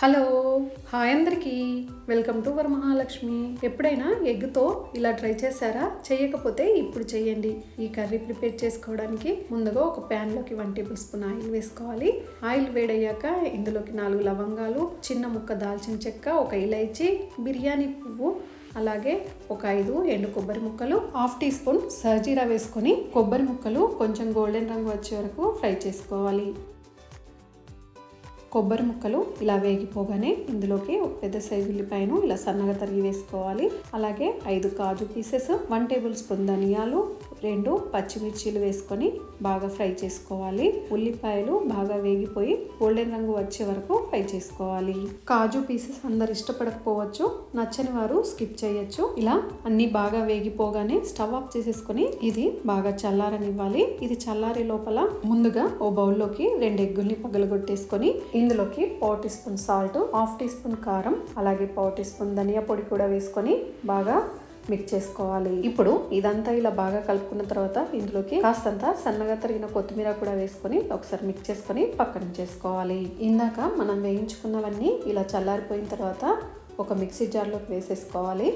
Hello hi అందరికీ. Welcome to Varamahalakshmi ఎప్పుడైనా ఎగ్తో ఇలా ట్రై చేశారా? చేయకపోతే ఇప్పుడు చేయండి. ఈ కర్రీ ప్రిపేర్ చేసుకోవడానికి ముందుగా ఒక ప్యాన్లోకి వన్ టేబుల్ స్పూన్ ఆయిల్ వేసుకోవాలి. ఆయిల్ వేడయ్యాక ఇందులోకి నాలుగు లవంగాలు చిన్న ముక్క దాల్చిన చెక్క ఒక ఇలైచి బిర్యానీ పువ్వు అలాగే ఒక ఐదు ఎండు కొబ్బరి ముక్కలు హాఫ్ టీ స్పూన్ సహజీరా వేసుకొని కొబ్బరి ముక్కలు కొంచెం గోల్డెన్ రంగు వచ్చే వరకు ఫ్రై చేసుకోవాలి. కొబ్బరి ముక్కలు ఇలా వేగిపోగానే ఇందులోకి ఒక పెద్ద సైజు ఉల్లిపాయను ఇలా సన్నగా తరిగి వేసుకోవాలి. అలాగే ఐదు కాజు పీసెస్ వన్ టేబుల్ స్పూన్ ధనియాలు రెండు పచ్చిమిర్చీలు వేసుకొని బాగా ఫ్రై చేసుకోవాలి. ఉల్లిపాయలు బాగా వేగిపోయి గోల్డెన్ రంగు వచ్చే వరకు ఫ్రై చేసుకోవాలి. కాజు పీసెస్ అందరు ఇష్టపడకపోవచ్చు నచ్చని వారు స్కిప్ చేయొచ్చు. ఇలా అన్ని బాగా వేగిపోగానే స్టవ్ ఆఫ్ చేసేసుకొని ఇది బాగా చల్లారనివ్వాలి. ఇది చల్లారే లోపల ముందుగా ఓ బౌల్లోకి రెండు ఎగ్గుల్ని పగలగొట్టేసుకొని ఇందులోకి పావు teaspoon salt half teaspoon కారం అలాగే పావు టీ స్పూన్ ధనియా పొడి కూడా వేసుకొని బాగా మిక్స్ చేసుకోవాలి. ఇప్పుడు ఇదంతా ఇలా బాగా కలుపుకున్న తర్వాత ఇందులోకి కాస్తంత సన్నగా తరిగిన కొత్తిమీర కూడా వేసుకొని ఒకసారి మిక్స్ చేసుకొని పక్కన చేసుకోవాలి. ఇందాక మనం వేయించుకున్నవన్నీ ఇలా చల్లారిపోయిన తర్వాత ఒక మిక్సీ జార్లోకి వేసేసుకోవాలి.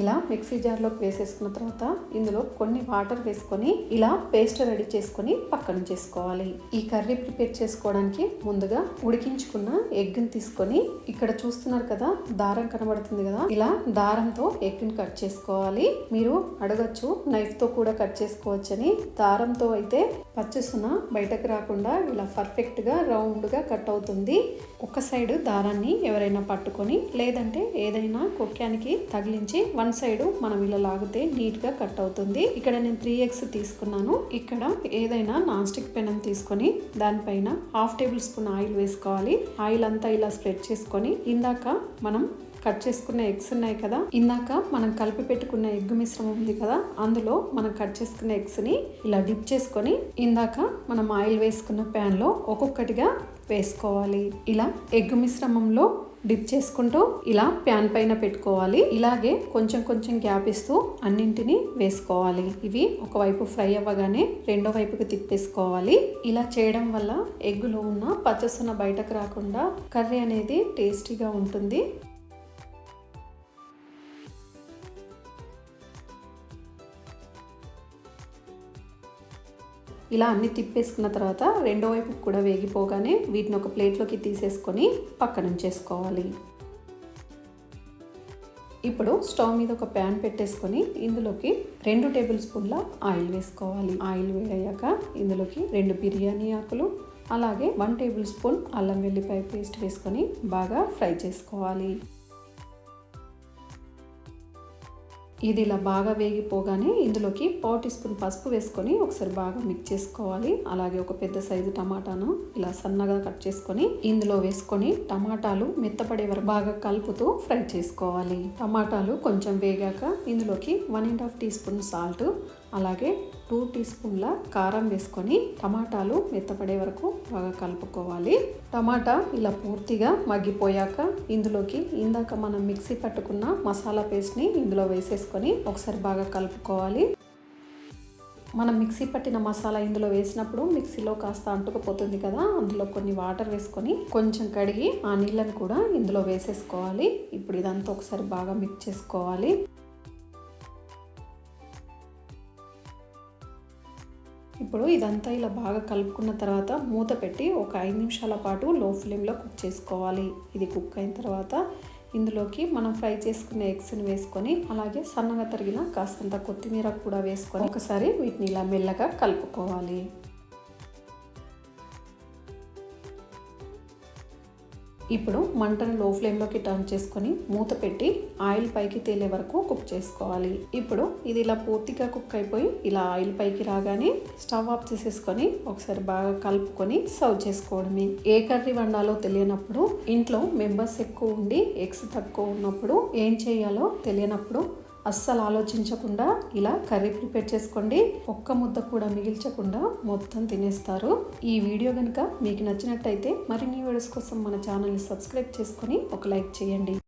ఇలా మిక్సీ జార్లోకి వేసేసుకున్న తర్వాత ఇందులో కొన్ని వాటర్ వేసుకొని ఇలా పేస్ట్ రెడీ చేసుకొని పక్కన చేసుకోవాలి. ఈ కర్రీ ప్రిపేర్ చేసుకోవడానికి ముందుగా ఉడికించుకున్న ఎగ్ని తీసుకొని ఇక్కడ చూస్తున్నారు కదా దారం కనబడుతుంది కదా ఇలా దారంతో ఎగ్ని కట్ చేసుకోవాలి. మీరు అడగచ్చు నైఫ్తో కూడా కట్ చేసుకోవచ్చని. దారంతో అయితే పచ్చిసున బయటకు రాకుండా ఇలా పర్ఫెక్ట్గా కట్ అవుతుంది. ఒక సైడ్ దారాన్ని ఎవరైనా పట్టుకొని లేదంటే ఏదైనా కొక్కానికి తగిలించి వన్ సైడ్ మనం ఇలా లాగితే నీట్గా కట్ అవుతుంది. ఇక్కడ నేను త్రీ ఎగ్స్ తీసుకున్నాను. ఇక్కడ ఏదైనా నాన్ స్టిక్ పెనం తీసుకొని దానిపైన హాఫ్ టేబుల్ స్పూన్ ఆయిల్ వేసుకోవాలి. ఆయిల్ అంతా ఇలా స్ప్రెడ్ చేసుకొని ఇందాక మనం కట్ చేసుకున్న ఎగ్స్ ఉన్నాయి కదా ఇందాక మనం కలిపి పెట్టుకున్న ఎగ్ మిశ్రమం ఉంది కదా అందులో మనం కట్ చేసుకున్న ఎగ్స్ని ఇలా డిప్ చేసుకొని ఇందాక మనం ఆయిల్ వేసుకున్న ప్యాన్లో ఒక్కొక్కటిగా వేసుకోవాలి. ఇలా ఎగ్ మిశ్రమంలో డిప్ చేసుకుంటూ ఇలా ప్యాన్ పైన పెట్టుకోవాలి. ఇలాగే కొంచెం కొంచెం గ్యాప్ ఇస్తూ అన్నింటినీ వేసుకోవాలి. ఇవి ఒకవైపు ఫ్రై అవ్వగానే రెండో వైపుకి తిప్పేసుకోవాలి. ఇలా చేయడం వల్ల ఎగ్గులో ఉన్న పచ్చసన బయటకు రాకుండా కర్రీ అనేది టేస్టీగా ఉంటుంది. ఇలా అన్ని తిప్పేసుకున్న తర్వాత రెండో వైపు కూడా వేగిపోగానే వీటిని ఒక ప్లేట్లోకి తీసేసుకొని పక్కన ఉంచేసుకోవాలి ఇప్పుడు స్టవ్ మీద ఒక ప్యాన్ పెట్టేసుకొని ఇందులోకి రెండు టేబుల్ స్పూన్ల ఆయిల్ వేసుకోవాలి. ఆయిల్ వేడయ్యాక ఇందులోకి రెండు బిర్యానీ ఆకులు అలాగే వన్ టేబుల్ స్పూన్ అల్లం వెల్లిపాయ పేస్ట్ వేసుకొని బాగా ఫ్రై చేసుకోవాలి. ఇది ఇలా బాగా వేగిపోగానే ఇందులోకి పావు టీ స్పూన్ పసుపు వేసుకొని ఒకసారి బాగా మిక్స్ చేసుకోవాలి. అలాగే ఒక పెద్ద సైజు టమాటాను ఇలా సన్నగా కట్ చేసుకొని ఇందులో వేసుకొని టమాటాలు మెత్తపడే వరకు బాగా కలుపుతూ ఫ్రై చేసుకోవాలి. టమాటాలు కొంచెం వేగాక ఇందులోకి one and half teaspoon salt అలాగే టూ టీ స్పూన్ల కారం వేసుకొని టమాటాలు మెత్తపడే వరకు బాగా కలుపుకోవాలి. టమాటా ఇలా పూర్తిగా మగ్గిపోయాక ఇందులోకి ఇందాక మనం మిక్సీ పట్టుకున్న మసాలా పేస్ట్ని ఇందులో వేసేసుకొని ఒకసారి బాగా కలుపుకోవాలి. మనం మిక్సీ పట్టిన మసాలా ఇందులో వేసినప్పుడు మిక్సీలో కాస్త అంటుకుపోతుంది కదా అందులో కొన్ని వాటర్ వేసుకొని కొంచెం కడిగి ఆ నీళ్ళని కూడా ఇందులో వేసేసుకోవాలి. ఇప్పుడు ఇదంతా ఒకసారి బాగా మిక్స్ చేసుకోవాలి. ఇప్పుడు ఇదంతా ఇలా బాగా కలుపుకున్న తర్వాత మూత పెట్టి ఒక ఐదు నిమిషాల పాటు లో ఫ్లేమ్లో కుక్ చేసుకోవాలి. ఇది కుక్ అయిన తర్వాత ఇందులోకి మనం ఫ్రై చేసుకున్న ఎగ్స్ని వేసుకొని అలాగే సన్నగా తరిగిన కాస్తంత కొత్తిమీర కూడా వేసుకొని ఒకసారి వీటిని ఇలా మెల్లగా కలుపుకోవాలి. ఇప్పుడు మంటను లో ఫ్లేమ్లోకి టర్న్ చేసుకొని మూత పెట్టి ఆయిల్ పైకి తేలే వరకు కుక్ చేసుకోవాలి. ఇప్పుడు ఇది ఇలా పూర్తిగా కుక్ అయిపోయి ఇలా ఆయిల్ పైకి రాగానే స్టవ్ ఆఫ్ చేసేసుకొని ఒకసారి బాగా కలుపుకొని సర్వ్ చేసుకోవడమే. ఏ కర్రీ వండాలో తెలియనప్పుడు ఇంట్లో మెంబర్స్ ఎక్కువ ఉండి ఎగ్స్ తక్కువ ఉన్నప్పుడు ఏం చేయాలో తెలియనప్పుడు అస్సలు ఆలోచించకుండా ఇలా కర్రీ ప్రిపేర్ చేసుకోండి. ఒక్క ముద్ద కూడా మిగిల్చకుండా మొత్తం తినేస్తారు. ఈ వీడియో కనుక మీకు నచ్చినట్టయితే మరిన్ని వీడియోస్ కోసం మన ఛానల్ని సబ్స్క్రైబ్ చేసుకొని ఒక లైక్ చేయండి.